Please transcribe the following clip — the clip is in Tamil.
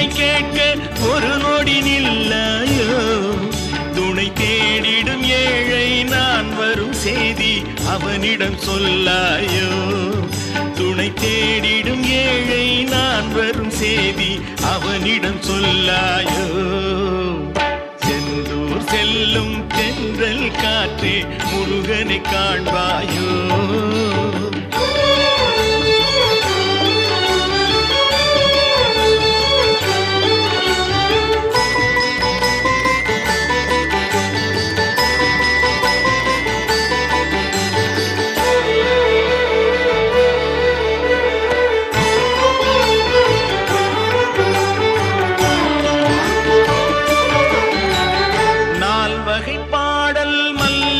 துணை கேட்க ஒரு நொடி நில்லாயோ? துணை தேடிடும் ஏழை நான் வரும் செய்தி அவனிடம் சொல்லாயோ? துணை தேடிடும் ஏழை நான் வரும் செய்தி அவனிடம் சொல்லாயோ? செந்தூர் செல்லும் தென்றல் காற்றே முருகனை காண்பாயோ? பாடல் மல்ல